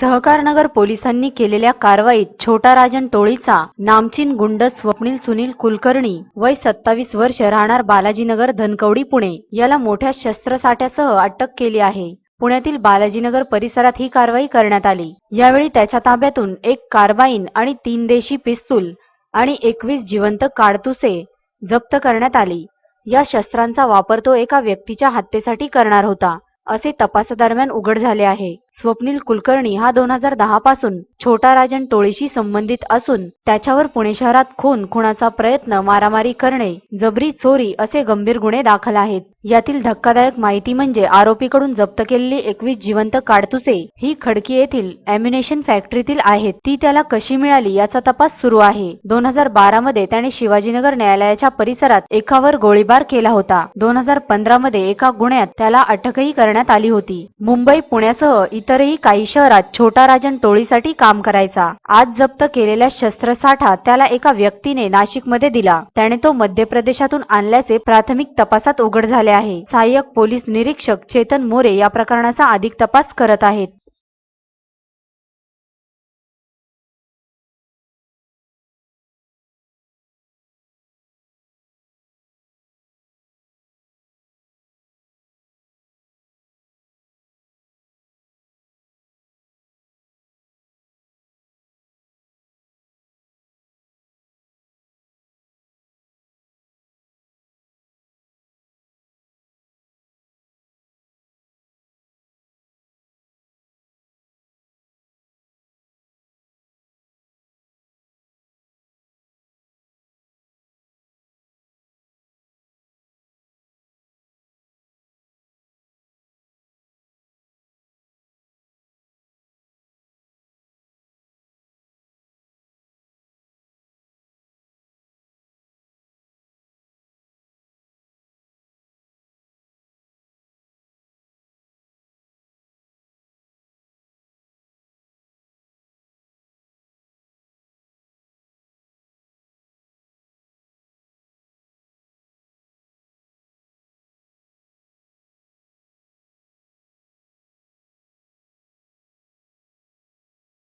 सहकारनगर पोलिसांनी केलेल्या कारवाईत छोटा राजन टोळीचा नामचीन गुंड स्वप्नील सुनील कुलकर्णी वय सत्तावीस वर्ष राहणार बालाजीनगर धनकवडी पुणे याला मोठ्या शस्त्रसाठ्यासह अटक केली आहे. पुण्यातील बालाजीनगर परिसरात ही कारवाई करण्यात आली. यावेळी त्याच्या ताब्यातून एक कार्बाईन आणि तीन देशी पिस्तूल आणि एकवीस जिवंत काडतुसे जप्त करण्यात आली. या शस्त्रांचा वापर तो एका व्यक्तीच्या हत्येसाठी करणार होता असे तपासादरम्यान उघड झाले आहे. स्वप्नील कुलकर्णी हा दोन हजार दहा पासून छोटा राजन टोळीशी संबंधित असून त्याच्यावर पुणे शहरात खून खुणाचा प्रयत्न मारामारी करणे जबरी चोरी असे गंभीर गुन्हे दाखल आहेत. यातील धक्कादायक माहिती म्हणजे आरोपीकडून जप्त केलेली एकवीस जिवंत काडतुसे ही खडकी येथील अॅम्युनेशन फॅक्टरीतील आहेत. ती त्याला कशी मिळाली याचा तपास सुरू आहे. दोन हजार बारा मध्ये त्याने शिवाजीनगर न्यायालयाच्या परिसरात एकावर गोळीबार केला होता. दोन हजार पंधरा मध्ये एका गुन्ह्यात त्याला अटकही करण्यात आली होती. मुंबई पुण्यासह इतरही काही शहरात छोटा राजन टोळीसाठी काम करायचा. आज जप्त केलेल्या शस्त्रसाठा त्याला एका व्यक्तीने नाशिकमध्ये दिला. त्याने तो मध्य प्रदेशातून आणल्याचे प्राथमिक तपासात उघड झाले आहे. सहाय्यक पोलीस निरीक्षक चेतन मोरे या प्रकरणाचा अधिक तपास करत आहेत.